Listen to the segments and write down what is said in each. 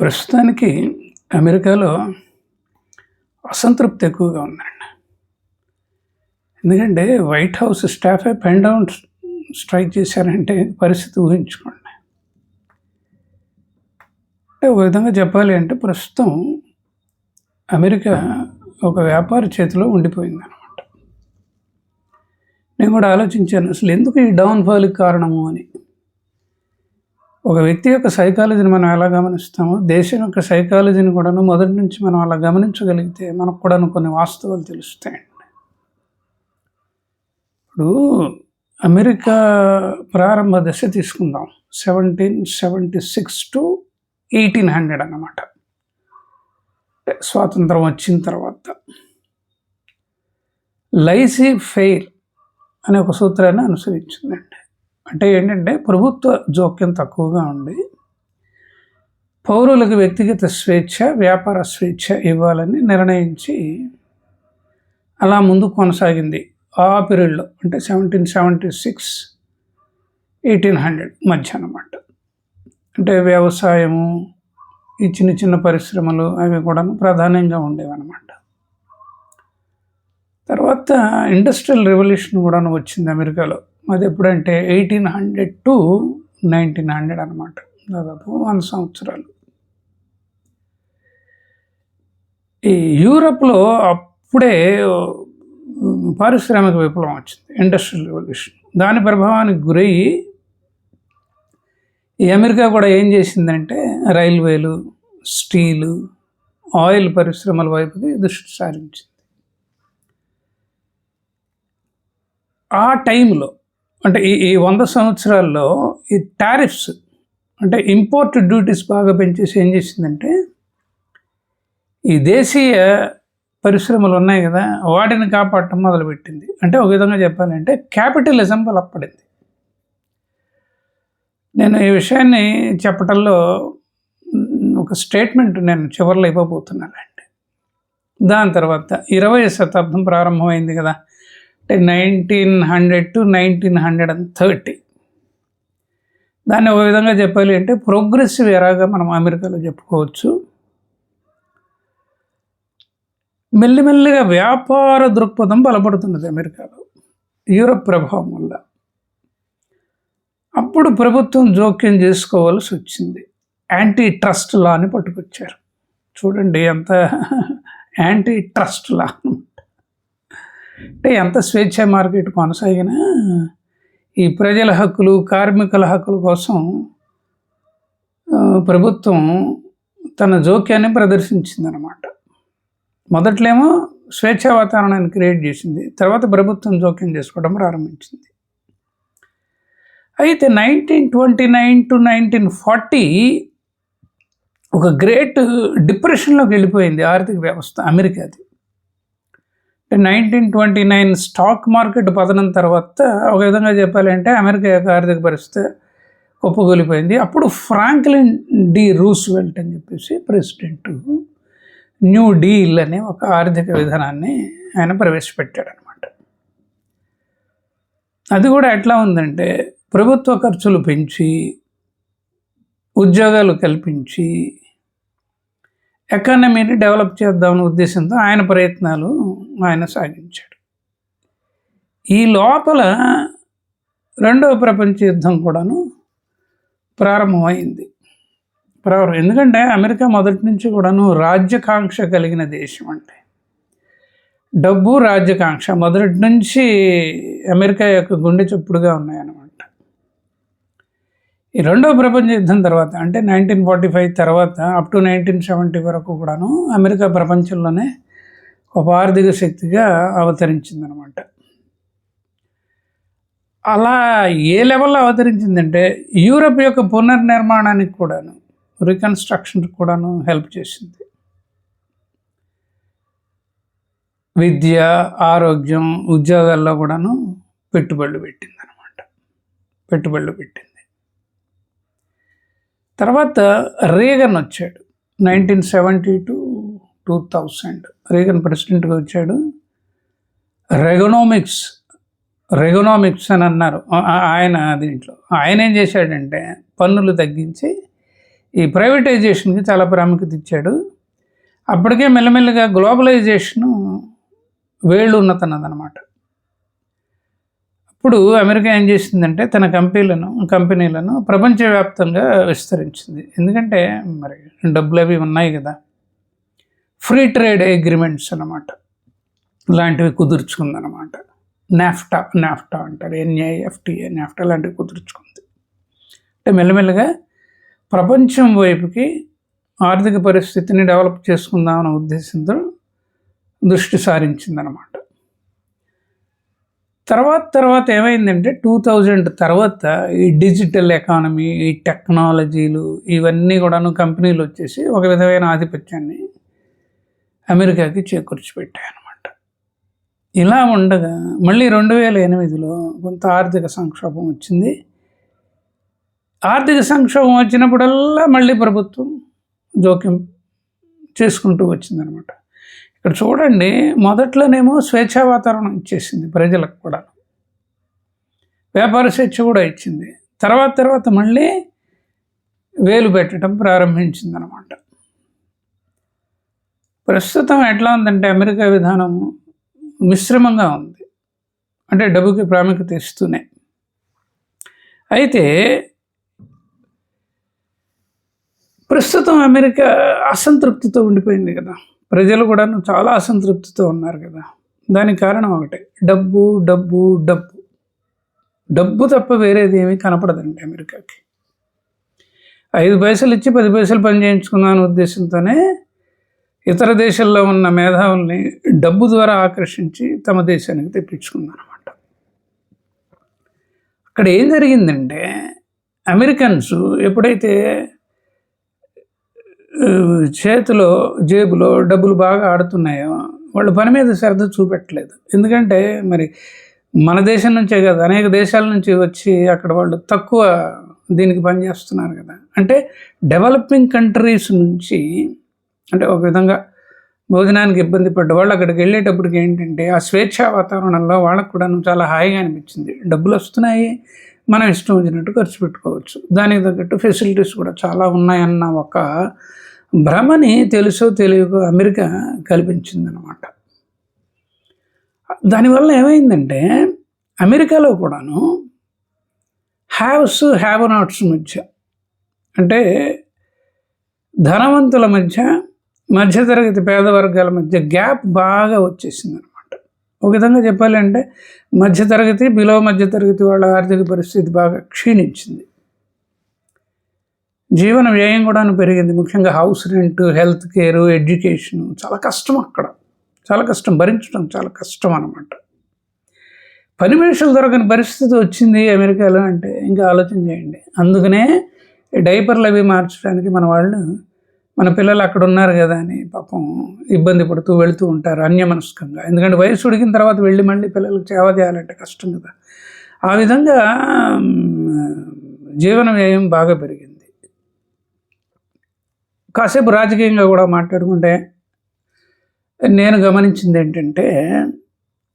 ప్రస్తుతానికి అమెరికాలో అసంతృప్తి ఎక్కువగా ఉందండి. ఎందుకంటే వైట్ హౌస్ స్టాఫే పెన్ డౌన్ స్ట్రైక్ చేశారంటే పరిస్థితి ఊహించుకోండి. అంటే ఒక విధంగా చెప్పాలి అంటే ప్రస్తుతం అమెరికా ఒక వ్యాపార చేతిలో ఉండిపోయింది అనమాట నేను కూడా ఆలోచించాను అసలు ఎందుకు ఈ డౌన్ఫాల్కి కారణము అని. ఒక వ్యక్తి యొక్క సైకాలజీని మనం ఎలా గమనిస్తామో దేశం యొక్క సైకాలజీని కూడాను మొదటి నుంచి మనం అలా గమనించగలిగితే మనకు కూడాను కొన్ని వాస్తవాలు తెలుస్తాయండి. ఇప్పుడు అమెరికా ప్రారంభ దశ తీసుకుందాం. Seventeen seventy six to eighteen hundred అన్నమాట. స్వాతంత్రం వచ్చిన తర్వాత. లైసీ ఫెయిర్ అనే ఒక సూత్రాన్ని అనుసరించిందండి. అంటే ఏంటంటే ప్రభుత్వ జోక్యం తక్కువగా ఉంది. పౌరులకు వ్యక్తిగత స్వేచ్ఛ వ్యాపార స్వేచ్ఛ ఇవ్వాలని నిర్ణయించి అలా ముందు కొనసాగింది. ఆ పీరియడ్లో అంటే seventeen seventy six eighteen hundred మధ్య అనమాట అంటే వ్యవసాయము ఈ చిన్న చిన్న పరిశ్రమలు అవి కూడా ప్రధానంగా ఉండేవన్నమాట. తర్వాత ఇండస్ట్రియల్ రెవల్యూషన్ కూడా వచ్చింది అమెరికాలో. అది ఎప్పుడంటే eighteen hundred to nineteen hundred అనమాట దాదాపు వంద సంవత్సరాలు. ఈ యూరప్లో అప్పుడే పారిశ్రామిక విప్లవం వచ్చింది ఇండస్ట్రియల్ రెవల్యూషన్. దాని ప్రభావానికి గురయ్యి ఈ అమెరికా కూడా ఏం చేసిందంటే రైల్వేలు స్టీలు ఆయిల్ పరిశ్రమల వైపుకి దృష్టి సారించింది. ఆ టైంలో అంటే ఈ ఈ వంద సంవత్సరాల్లో ఈ టారిఫ్స్ అంటే ఇంపోర్ట్ డ్యూటీస్ బాగా పెంచేసి ఏం చేసిందంటే ఈ దేశీయ పరిశ్రమలు ఉన్నాయి కదా వాటిని కాపాడటం మొదలుపెట్టింది. అంటే ఒక విధంగా చెప్పాలంటే క్యాపిటలిజం బలపడింది. నేను ఈ విషయాన్ని చెప్పటంలో ఒక స్టేట్మెంట్ నేను చివరిలో ఇవ్వబోతున్నానండి. దాని తర్వాత ఇరవై శతాబ్దం ప్రారంభమైంది కదా అంటే nineteen hundred to nineteen hundred and thirty. దాన్ని ఒక విధంగా చెప్పాలి అంటే ప్రోగ్రెసివ్ ఎరాగా మనం అమెరికాలో చెప్పుకోవచ్చు. మెల్లిమెల్లిగా వ్యాపార దృక్పథం బలపడుతున్నది అమెరికాలో. యూరప్ ప్రభావం వల్ల. అప్పుడు ప్రభుత్వం జోక్యం చేసుకోవాల్సి వచ్చింది. యాంటీ ట్రస్ట్ లాని పట్టుకొచ్చారు. చూడండి ఎంత యాంటీ ట్రస్ట్ లా. అంటే ఎంత స్వేచ్ఛ మార్కెట్ కొనసాగినా ఈ ప్రజల హక్కులు కార్మికుల హక్కుల కోసం ప్రభుత్వం తన జోక్యాన్ని ప్రదర్శించిందనమాట మొదట్లేమో స్వేచ్ఛా వాతావరణాన్ని క్రియేట్ చేసింది తర్వాత ప్రభుత్వం జోక్యం చేసుకోవడం ప్రారంభించింది. అయితే nineteen twenty nine to nineteen forty ఒక గ్రేట్ డిప్రెషన్లోకి వెళ్ళిపోయింది ఆర్థిక వ్యవస్థ అమెరికాది. Nineteen twenty nine stock market పతనం తర్వాత ఒక విధంగా చెప్పాలంటే అమెరికా యొక్క ఆర్థిక పరిస్థితి కుప్పగొలిపోయింది అప్పుడు ఫ్రాంక్లిన్ డి రూస్వెల్ట్ అని చెప్పేసి ప్రెసిడెంట్ న్యూ డీల్ అనే ఒక ఆర్థిక విధానాన్ని ఆయన ప్రవేశపెట్టాడు అనమాట అది కూడా ఎట్లా ఉందంటే ప్రభుత్వ ఖర్చులు పెంచి ఉద్యోగాలు కల్పించి ఎకానమీని డెవలప్ చేద్దామనే ఉద్దేశంతో ఆయన ప్రయత్నాలు ఆయన సాగించాడు. ఈ లోపల రెండవ ప్రపంచ యుద్ధం కూడాను ప్రారంభమైంది. ప్రారంభం ఎందుకంటే అమెరికా మొదటి నుంచి కూడాను రాజ్యకాంక్ష కలిగిన దేశం అంటే. డబ్బు రాజ్యకాంక్ష మొదటి నుంచి అమెరికా యొక్క గుండె చప్పుడుగా ఉన్నాయన్నమాట. ఈ రెండవ ప్రపంచ యుద్ధం తర్వాత అంటే నైన్టీన్ ఫార్టీ ఫైవ్ తర్వాత అప్ టు నైన్టీన్ సెవెంటీ వరకు కూడాను అమెరికా ప్రపంచంలోనే ఒక ఆర్థిక శక్తిగా అవతరించిందనమాట. అలా ఏ లెవెల్లో అవతరించిందంటే యూరప్ యొక్క పునర్నిర్మాణానికి కూడాను రికన్స్ట్రక్షన్కి కూడాను హెల్ప్ చేసింది. విద్య ఆరోగ్యం ఉద్యోగాల్లో కూడాను పెట్టుబడులు పెట్టింది అనమాట పెట్టుబడులు పెట్టింది. తర్వాత రేగన్ వచ్చాడు. Nineteen seventy to two thousand Reagan ప్రెసిడెంట్గా వచ్చాడు. రెగనోమిక్స్ రెగనామిక్స్ అని అన్నారు. ఆయన దీంట్లో. ఆయన ఏం చేశాడంటే పన్నులు తగ్గించి ఈ ప్రైవేటైజేషన్కి చాలా ప్రాముఖ్యత ఇచ్చాడు. అప్పటికే మెల్లమెల్లగా గ్లోబలైజేషను వేళ్ళు ఉన్నతన్నదనమాట ఇప్పుడు అమెరికా ఏం చేసిందంటే తన కంపెనీలను కంపెనీలను ప్రపంచవ్యాప్తంగా విస్తరించింది. ఎందుకంటే మరి డబ్బులు అవి ఉన్నాయి కదా. ఫ్రీ ట్రేడ్ అగ్రిమెంట్స్ అన్నమాట. లాంటివి కుదుర్చుకుందనమాట నాఫ్టా నాఫ్టా అంటారు. ఎన్ఐఎఫ్టిఏ నాఫ్టా లాంటివి కుదుర్చుకుంది. అంటే మెల్లమెల్లగా ప్రపంచం వైపుకి ఆర్థిక పరిస్థితిని డెవలప్ చేసుకుందామన్న ఉద్దేశంతో దృష్టి సారించిందనమాట తర్వాత తర్వాత ఏమైందంటే టూ థౌజండ్ తర్వాత ఈ డిజిటల్ ఎకానమీ ఈ టెక్నాలజీలు ఇవన్నీ కూడాను కంపెనీలు వచ్చేసి ఒక విధమైన ఆధిపత్యాన్ని అమెరికాకి చేకూర్చిపెట్టాయి అనమాట ఇలా ఉండగా మళ్ళీ రెండు వేల ఎనిమిదిలో కొంత ఆర్థిక సంక్షోభం వచ్చింది. ఆర్థిక సంక్షోభం వచ్చినప్పుడల్లా మళ్ళీ ప్రభుత్వం జోక్యం చేసుకుంటూ వచ్చిందనమాట ఇక్కడ చూడండి మొదట్లోనేమో స్వేచ్ఛా వాతావరణం ఇచ్చేసింది ప్రజలకు కూడా. వ్యాపార స్వేచ్ఛ కూడా ఇచ్చింది. తర్వాత తర్వాత మళ్ళీ వేలు పెట్టడం ప్రారంభించిందనమాట. ప్రస్తుతం ఎట్లా ఉందంటే అమెరికా విధానం మిశ్రమంగా ఉంది. అంటే డబ్బుకి ప్రాముఖ్యత ఇస్తూనే. అయితే ప్రస్తుతం అమెరికా అసంతృప్తితో ఉండిపోయింది కదా. ప్రజలు కూడా చాలా అసంతృప్తితో ఉన్నారు కదా. దానికి కారణం ఒకటే. డబ్బు డబ్బు డబ్బు. డబ్బు తప్ప వేరేది ఏమీ కనపడదండి అమెరికాకి. ఐదు పైసలు ఇచ్చి పది పైసలు పని చేయించుకున్నాను ఉద్దేశంతోనే ఇతర దేశాల్లో ఉన్న మేధావుల్ని డబ్బు ద్వారా ఆకర్షించి తమ దేశానికి తెప్పించుకుందనమాట అక్కడ ఏం జరిగిందంటే అమెరికన్స్ ఎప్పుడైతే చేతిలో జేబులో డబ్బులు బాగా ఆడుతున్నాయో వాళ్ళు పని మీద శ్రద్ధ చూపెట్టలేదు. ఎందుకంటే మరి మన దేశం నుంచే కదా అనేక దేశాల నుంచి వచ్చి అక్కడ వాళ్ళు తక్కువ దీనికి పనిచేస్తున్నారు కదా. అంటే డెవలపింగ్ కంట్రీస్ నుంచి అంటే ఒక విధంగా భోజనానికి ఇబ్బంది పడ్డ వాళ్ళు అక్కడికి వెళ్ళేటప్పటికి ఏంటంటే ఆ స్వేచ్ఛా వాతావరణంలో వాళ్ళకు కూడా చాలా హాయిగా అనిపించింది. డబ్బులు వస్తున్నాయి మనం ఇష్టం వచ్చినట్టు ఖర్చు పెట్టుకోవచ్చు. దానికి తగ్గట్టు ఫెసిలిటీస్ కూడా చాలా ఉన్నాయన్న ఒక భ్రమని తెలుసో తెలియకో అమెరికా కల్పించిందనమాట దానివల్ల ఏమైందంటే అమెరికాలో కూడాను హ్యావ్స్ హ్యావ్ నాట్స్ మధ్య అంటే ధనవంతుల మధ్య మధ్యతరగతి పేద వర్గాల మధ్య గ్యాప్ బాగా వచ్చేసింది ఒక విధంగా చెప్పాలంటే మధ్యతరగతి బిలో మధ్యతరగతి వాళ్ళ ఆర్థిక పరిస్థితి బాగా క్షీణించింది. జీవన వ్యయం కూడా పెరిగింది. ముఖ్యంగా house rent health care education చాలా కష్టం అక్కడ. చాలా కష్టం. భరించడం చాలా కష్టం అనమాట పని మనుషులు దొరకని పరిస్థితి వచ్చింది అమెరికాలో అంటే ఇంకా ఆలోచన చేయండి. అందుకనే డైపర్లు అవి మార్చడానికి మన వాళ్ళు మన పిల్లలు అక్కడ ఉన్నారు కదా అని పాపం ఇబ్బంది పడుతూ వెళుతూ ఉంటారు అన్యమనస్కంగా. ఎందుకంటే వయసు ఉడికిన తర్వాత వెళ్ళి మళ్ళీ పిల్లలకు సేవ చేయాలంటే కష్టం కదా. ఆ విధంగా జీవన వ్యయం బాగా పెరిగింది. కాసేపు రాజకీయంగా కూడా మాట్లాడుకుంటే నేను గమనించింది ఏంటంటే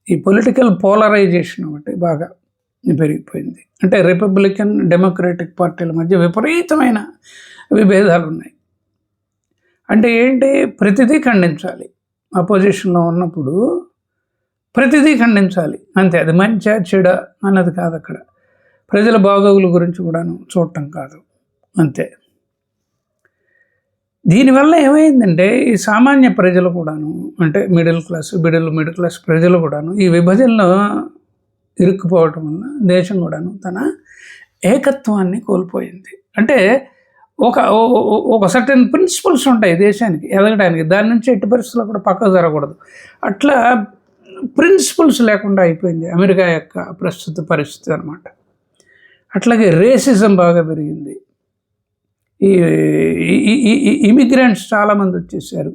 ఈ పొలిటికల్ పోలరైజేషన్ ఒకటి బాగా పెరిగిపోయింది. అంటే రిపబ్లికన్ డెమోక్రటిక్ పార్టీల మధ్య విపరీతమైన విభేదాలు ఉన్నాయి. అంటే ఏంటి? ప్రతిదీ ఖండించాలి. అపోజిషన్లో ఉన్నప్పుడు ప్రతిదీ ఖండించాలి. అంతే అది మంచి చెడ అన్నది కాదు అక్కడ. ప్రజల బాగోగుల గురించి కూడాను చూడటం కాదు. అంతే. దీనివల్ల ఏమైందంటే ఈ సామాన్య ప్రజలు కూడాను అంటే middle class middle middle class ప్రజలు కూడాను ఈ విభజనలో ఇరుక్కుపోవటం వల్ల దేశం కూడాను తన ఏకత్వాన్ని కోల్పోయింది. అంటే ఒక ఒక సర్టెన్ ప్రిన్సిపల్స్ ఉంటాయి దేశానికి ఎదగడానికి. దాని నుంచి ఎట్టి పరిస్థితుల్లో కూడా పక్కకు జరగకూడదు. అట్లా ప్రిన్సిపల్స్ లేకుండా అయిపోయింది అమెరికా యొక్క ప్రస్తుత పరిస్థితి అనమాట అట్లాగే రేసిజం బాగా పెరిగింది. ఈ ఇమిగ్రెంట్స్ చాలామంది వచ్చేసారు.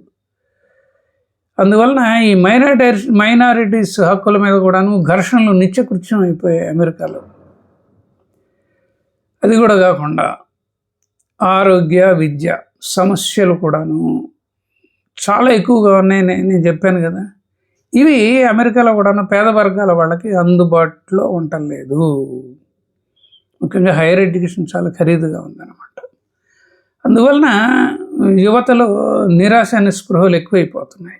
అందువలన ఈ మైనారిటీ మైనారిటీస్ హక్కుల మీద కూడాను ఘర్షణలు నిత్యకృత్యం అయిపోయాయి అమెరికాలో. అది కూడా కాకుండా ఆరోగ్య విద్య సమస్యలు కూడాను చాలా ఎక్కువగా ఉన్నాయి. నేను చెప్పాను కదా. ఇవి అమెరికాలో కూడాను పేద వర్గాల వాళ్ళకి అందుబాటులో ఉండలేదు ముఖ్యంగా హైయర్ ఎడ్యుకేషన్ చాలా ఖరీదుగా ఉందన్నమాట. అందువలన యువతలో నిరాశ నిస్పృహలు ఎక్కువైపోతున్నాయి.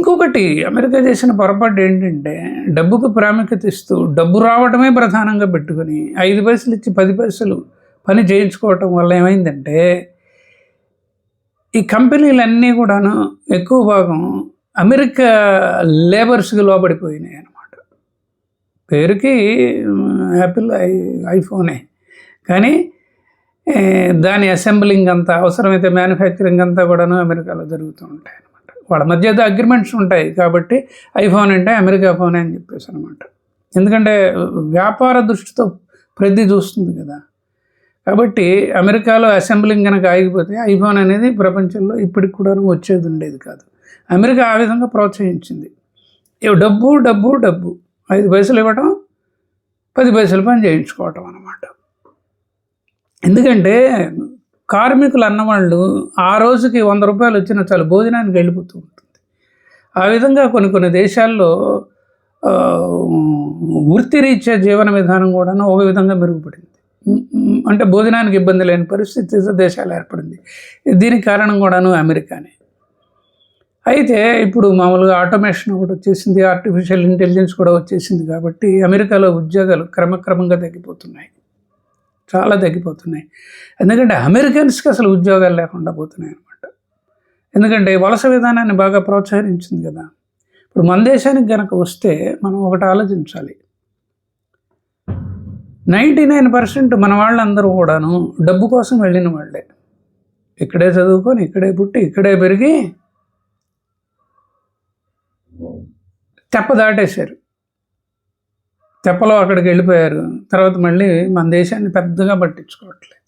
ఇంకొకటి అమెరికా చేసిన పొరపాటు ఏంటంటే డబ్బుకు ప్రాముఖ్యత ఇస్తూ డబ్బు రావడమే ప్రధానంగా పెట్టుకొని ఐదు పైసలు ఇచ్చి పది పైసలు పని చేయించుకోవటం వల్ల ఏమైందంటే ఈ కంపెనీలన్నీ కూడాను ఎక్కువ భాగం అమెరికా లేబర్స్కి లోబడిపోయినాయి అన్నమాట. పేరుకి యాపిల్ ఐ ఐఫోనే. కానీ దాని అసెంబ్లింగ్ అంతా అవసరమైతే మ్యానుఫ్యాక్చరింగ్ అంతా కూడాను అమెరికాలో జరుగుతూ ఉంటాయి వాళ్ళ మధ్య అగ్రిమెంట్స్ ఉంటాయి కాబట్టి ఐఫోన్ అంటే అమెరికా ఫోన్ అని చెప్పేసి అనమాట ఎందుకంటే వ్యాపార దృష్టితో ప్రతి చూస్తుంది కదా. కాబట్టి అమెరికాలో అసెంబ్లింగ్ కనుక ఆగిపోతే ఐఫోన్ అనేది ప్రపంచంలో ఇప్పటికి కూడా వచ్చేది ఉండేది కాదు. అమెరికా ఆ విధంగా ప్రోత్సహించింది. డబ్బు డబ్బు డబ్బు. ఐదు పైసలు ఇవ్వటం పది పైసలు పని చేయించుకోవటం అనమాట ఎందుకంటే కార్మికులు అన్నవాళ్ళు ఆ రోజుకి వంద రూపాయలు వచ్చిన చాలు భోజనానికి వెళ్ళిపోతూ ఉంటుంది. ఆ విధంగా కొన్ని కొన్ని దేశాల్లో వృత్తిరీత్యా జీవన విధానం కూడాను ఒక విధంగా మెరుగుపడింది. అంటే భోజనానికి ఇబ్బంది లేని పరిస్థితి దేశాలు ఏర్పడింది. దీనికి కారణం కూడాను అమెరికానే. అయితే ఇప్పుడు మామూలుగా ఆటోమేషన్ ఒకటి వచ్చేసింది ఆర్టిఫిషియల్ ఇంటెలిజెన్స్ కూడా వచ్చేసింది కాబట్టి అమెరికాలో ఉద్యోగాలు క్రమక్రమంగా తగ్గిపోతున్నాయి. చాలా తగ్గిపోతున్నాయి. ఎందుకంటే అమెరికన్స్కి అసలు ఉద్యోగాలు లేకుండా పోతున్నాయి అనమాట ఎందుకంటే వలస విధానాన్ని బాగా ప్రోత్సహించింది కదా. ఇప్పుడు మన దేశానికి కనుక వస్తే మనం ఒకటి ఆలోచించాలి. నైంటీ నైన్ పర్సెంట్ మన వాళ్ళందరూ కూడాను డబ్బు కోసం వెళ్ళిన వాళ్ళే. ఇక్కడే చదువుకొని ఇక్కడే పుట్టి ఇక్కడే పెరిగి తెప్ప దాటేశారు. తెప్పలో అక్కడికి వెళ్ళిపోయారు. తర్వాత మళ్ళీ మన దేశాన్ని పెద్దగా పట్టించుకోవట్లేదు.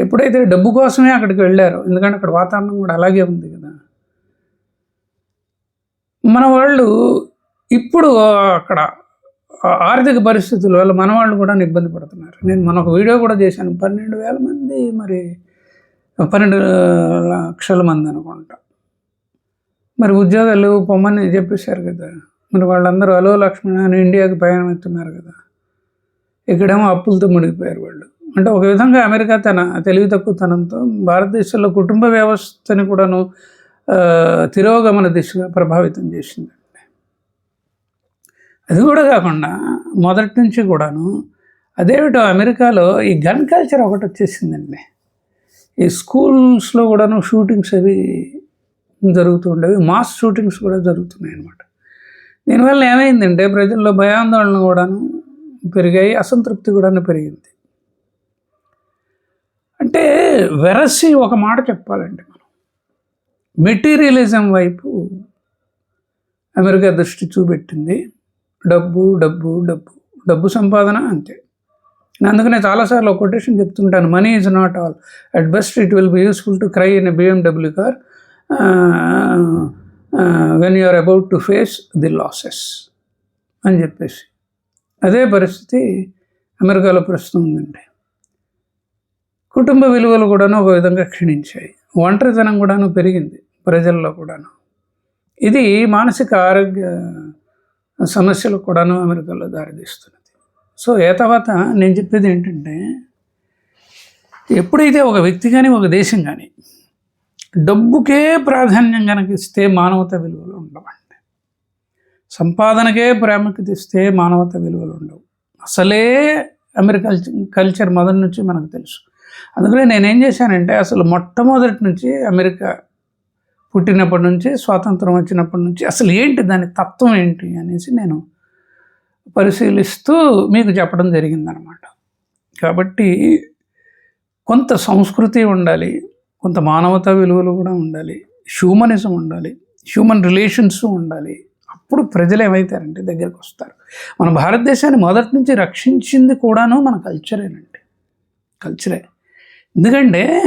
ఎప్పుడైతే డబ్బు కోసమే అక్కడికి వెళ్ళారు ఎందుకంటే అక్కడ వాతావరణం కూడా అలాగే ఉంది కదా. మన వాళ్ళు ఇప్పుడు అక్కడ ఆర్థిక పరిస్థితుల వల్ల మన వాళ్ళు కూడా ఇబ్బంది పడుతున్నారు. నేను మన ఒక వీడియో కూడా చేశాను. పన్నెండు వేల మంది మరి పన్నెండు లక్షల మంది అనుకుంటా. మరి ఉద్యోగాలు పొమ్మని చెప్పేశారు కదా. మరి వాళ్ళందరూ అలో లక్ష్మణ అని ఇండియాకి ప్రయాణం ఎత్తున్నారు కదా. ఇక్కడేమో అప్పులతో మునిగిపోయారు వాళ్ళు. అంటే ఒక విధంగా అమెరికా తన తెలివి తక్కువతనంతో భారతదేశంలో కుటుంబ వ్యవస్థని కూడాను తిరోగమన దిశగా ప్రభావితం చేసిందండి. అది కూడా కాకుండా మొదటి నుంచి కూడాను అదేమిటో అమెరికాలో ఈ గన్ కల్చర్ ఒకటి వచ్చేసిందండి. ఈ స్కూల్స్లో కూడాను షూటింగ్స్ అవి జరుగుతుండేవి మాస్ షూటింగ్స్ కూడా జరుగుతున్నాయి అన్నమాట దీనివల్ల ఏమైందంటే ప్రజల్లో భయాందోళన కూడాను పెరిగాయి అసంతృప్తి కూడాను పెరిగింది. అంటే వెరసి ఒక మాట చెప్పాలండి మనం మెటీరియలిజం వైపు అమెరికా దృష్టి చూపెట్టింది. డబ్బు డబ్బు డబ్బు డబ్బు సంపాదన అంతే. నేను అందుకనే చాలాసార్లు ఒక కొటేషన్ చెప్తుంటాను money is not all. At best it will be useful to cry in a BMW car. When you are about to face the losses అని చెప్పేసి. అదే పరిస్థితి అమెరికాలో ప్రస్తుతం ఉందండి. కుటుంబ విలువలు కూడాను ఒక విధంగా క్షీణించాయి. ఒంటరితనం కూడాను పెరిగింది ప్రజల్లో కూడాను. ఇది మానసిక ఆరోగ్య సమస్యలు కూడాను అమెరికాలో దారితీస్తున్నది. సో ఏ తర్వాత నేను చెప్పేది ఏంటంటే ఎప్పుడైతే ఒక వ్యక్తి కానీ ఒక దేశం కానీ డబ్బుకే ప్రాధాన్యం కనుక ఇస్తే మానవత విలువలు ఉండవండి. సంపాదనకే ప్రాముఖ్యత ఇస్తే మానవత విలువలు ఉండవు. అసలే అమెరికా కల్చర్ మొదటి నుంచి మనకు తెలుసు. అందుకనే నేనేం చేశానంటే అసలు మొట్టమొదటి నుంచి అమెరికా పుట్టినప్పటి నుంచి స్వాతంత్రం వచ్చినప్పటి నుంచి అసలు ఏంటి దాని తత్వం ఏంటి అనేసి నేను పరిశీలిస్తూ మీకు చెప్పడం జరిగిందనమాట. కాబట్టి కొంత సంస్కృతి ఉండాలి కొంత మానవతా విలువలు కూడా ఉండాలి. హ్యూమనిజం ఉండాలి. హ్యూమన్ రిలేషన్స్ ఉండాలి. అప్పుడు ప్రజలు ఏమవుతారంటే దగ్గరకు వస్తారు. మన భారతదేశాన్ని మొదటి నుంచి రక్షించింది కూడాను మన కల్చరేనండి కల్చరే ఎందుకంటే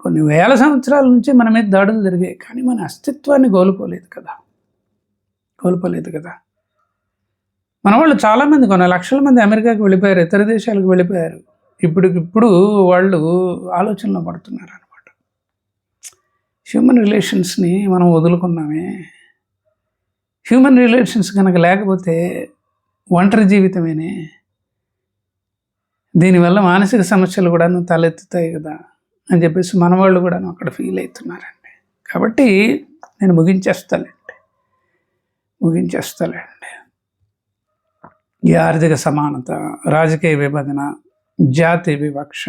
కొన్ని వేల సంవత్సరాల నుంచి మన మీద దాడులు జరిగాయి. కానీ మన అస్తిత్వాన్ని కోల్పోలేదు కదా. కోల్పోలేదు కదా. మన వాళ్ళు చాలామంది కొన్ని లక్షల మంది అమెరికాకి వెళ్ళిపోయారు ఇతర దేశాలకు వెళ్ళిపోయారు. ఇప్పుడు ఇప్పుడు వాళ్ళు ఆలోచనలో పడుతున్నారు. అనమాట హ్యూమన్ రిలేషన్స్ని మనం వదులుకున్నామే. హ్యూమన్ రిలేషన్స్ కనుక లేకపోతే ఒంటరి జీవితమేనే. దీనివల్ల మానసిక సమస్యలు కూడాను తలెత్తుతాయి కదా అని చెప్పేసి మన వాళ్ళు కూడాను అక్కడ ఫీల్ అవుతున్నారండి కాబట్టి నేను ముగించేస్తానండి. ముగించేస్తానండి. ఈ ఆర్థిక సమానత రాజకీయ విభజన జాతి వివక్ష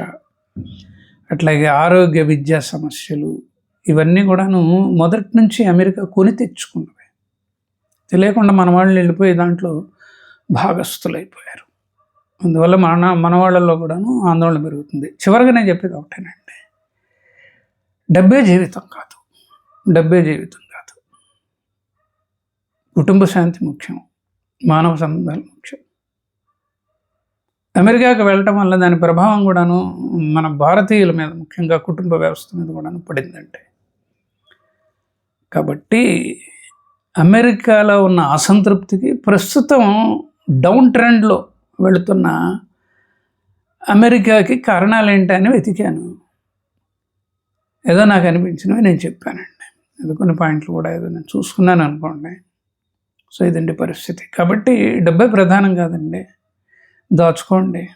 అట్లాగే ఆరోగ్య విద్యా సమస్యలు ఇవన్నీ కూడాను మొదటి నుంచి అమెరికా కొని తెచ్చుకున్నవి. తెలియకుండా మన వాళ్ళు వెళ్ళిపోయి దాంట్లో భాగస్థులైపోయారు. అందువల్ల మన మన వాళ్ళల్లో కూడాను ఆందోళన పెరుగుతుంది. చివరిగా నేను చెప్పేది ఒకటేనండి. డబ్బే జీవితం కాదు. డబ్బే జీవితం కాదు. కుటుంబ శాంతి ముఖ్యం. మానవ సంబంధాలు ముఖ్యం. అమెరికాకు వెళ్ళటం వల్ల దాని ప్రభావం కూడాను మన భారతీయుల మీద ముఖ్యంగా కుటుంబ వ్యవస్థ మీద కూడాను పడిందంటే కాబట్టి అమెరికాలో ఉన్న అసంతృప్తికి ప్రస్తుతం డౌన్ ట్రెండ్లో వెళుతున్న అమెరికాకి కారణాలు ఏంటని వెతికాను. ఏదో నాకు అనిపించినవి నేను చెప్పానండి. ఏదో కొన్ని పాయింట్లు కూడా ఏదో నేను చూసుకున్నాను అనుకోండి. సో ఇదండి పరిస్థితి. కాబట్టి డబ్బే ప్రధానం కాదండి. దాచుకోండి.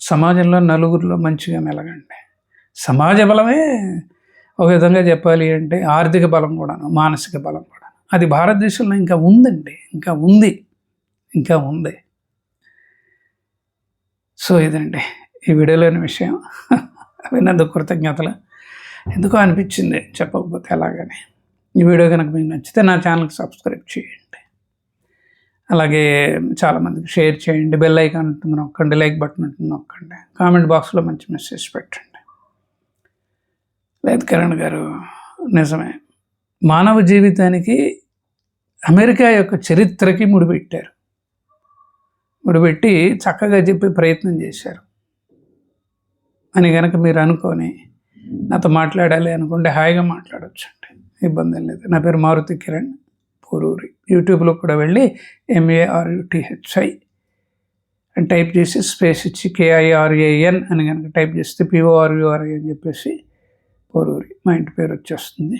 సమాజంలో నలుగురిలో మంచిగా మెలగండి. సమాజ బలమే ఒక విధంగా చెప్పాలి అంటే ఆర్థిక బలం కూడాను మానసిక బలం కూడా అది భారతదేశంలో ఇంకా ఉందండి ఇంకా ఉంది ఇంకా ఉంది. సో ఇదండి ఈ వీడియోలోని విషయం. విన్నందుకు కృతజ్ఞతలు. ఎందుకో అనిపించింది చెప్పకపోతే ఎలాగని. ఈ వీడియో కనుక మీకు నచ్చితే నా ఛానల్కి సబ్స్క్రైబ్ చేయండి. అలాగే చాలామందికి షేర్ చేయండి. బెల్ ఐకాన్ ఉంటుంది నొక్కండి. లైక్ బటన్ ఉంటుంది నొక్కండి. కామెంట్ బాక్స్లో మంచి మెసేజ్ పెట్టండి. లేదు కిరణ్ గారు నిజమే. మానవ జీవితానికి అమెరికా యొక్క చరిత్రకి ముడిపెట్టారు. ముడిపెట్టి చక్కగా చెప్పే ప్రయత్నం చేశారు. అని కనుక మీరు అనుకొని నాతో మాట్లాడాలి అనుకుంటే హాయిగా మాట్లాడవచ్చండి ఇబ్బంది లేదు. నా పేరు మారుతి కిరణ్ పూరూరి. యూట్యూబ్లో కూడా వెళ్ళి ఎంఏఆర్యుటిహెచ్ఐ అని టైప్ చేసి స్పేస్ ఇచ్చి కేఐఆర్ఏఎన్ అని కనుక టైప్ చేస్తే పిఓఆర్యుఆర్ఏ అని చెప్పేసి పోరూరి. మా ఇంటి పేరు వచ్చేస్తుంది.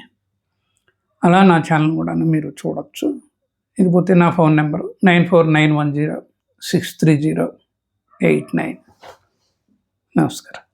అలా నా ఛానల్ కూడా మీరు చూడొచ్చు. ఇకపోతే నా phone number nine four nine one zero six three zero eight nine. నమస్కారం.